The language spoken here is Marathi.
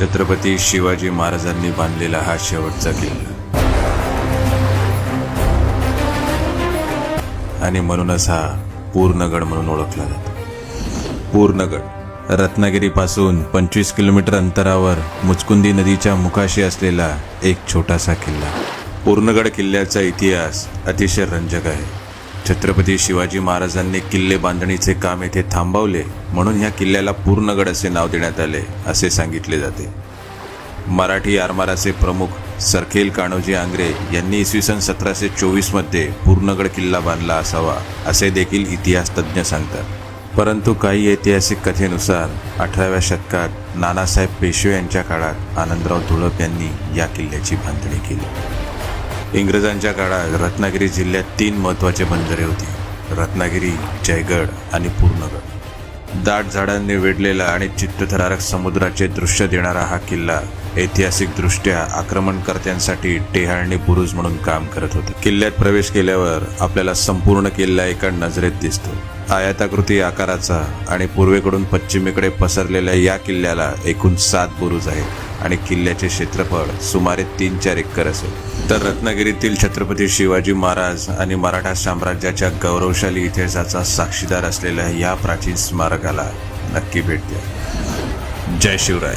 छत्रपती शिवाजी महाराजांनी बांधलेला हा शेवटचा किल्ला. आणि म्हणूनच हा पूर्णगड म्हणून ओळखला जातो. पूर्णगड रत्नागिरीपासून पंचवीस किलोमीटर अंतरावर मुचकुंदी नदीच्या मुखाशी असलेला एक छोटासा किल्ला. पूर्णगड किल्ल्याचा इतिहास अतिशय रंजक आहे. छत्रपती शिवाजी महाराजांनी किल्ले बांधणीचे काम येथे थांबवले म्हणून या किल्ल्याला पूर्णगड असे नाव देण्यात आले असे सांगितले जाते. मराठी आरमाराचे प्रमुख सरखेल कान्होजी आंग्रे यांनी इसवी सन सतराशे चोवीसमध्ये पूर्णगड किल्ला बांधला असावा असे देखील इतिहास तज्ज्ञ सांगतात. परंतु काही ऐतिहासिक कथेनुसार अठराव्या शतकात नानासाहेब पेशवे यांच्या काळात आनंदराव धुळप यांनी या किल्ल्याची बांधणी केली. इंग्रजांच्या काळात रत्नागिरी जिल्ह्यात तीन महत्त्वाचे बंदरे होती. रत्नागिरी जयगड आणि पूर्णगड. दाट झाडांनी वेढलेला आणि चित्तथरारक समुद्राचे दृश्य देणारा हा किल्ला ऐतिहासिकदृष्ट्या आक्रमणकर्त्यांसाठी टेहाळणी बुरुज म्हणून काम करत होता. किल्ल्यात प्रवेश केल्यावर आपल्याला संपूर्ण किल्ला एका नजरेत दिसतो. आयताकृती आकाराचा आणि पूर्वेकडून पश्चिमेकडे पसरलेल्या या किल्ल्याला एकूण सात बुरुज आहेत. आणि किल्ल्याचे क्षेत्रफळ सुमारे तीन चार एकर असेल. तर रत्नागिरीतील छत्रपती शिवाजी महाराज आणि मराठा साम्राज्याच्या गौरवशाली इतिहासाचा साक्षीदार असलेल्या या प्राचीन स्मारकाला नक्की भेट द्या. जय शिवराय.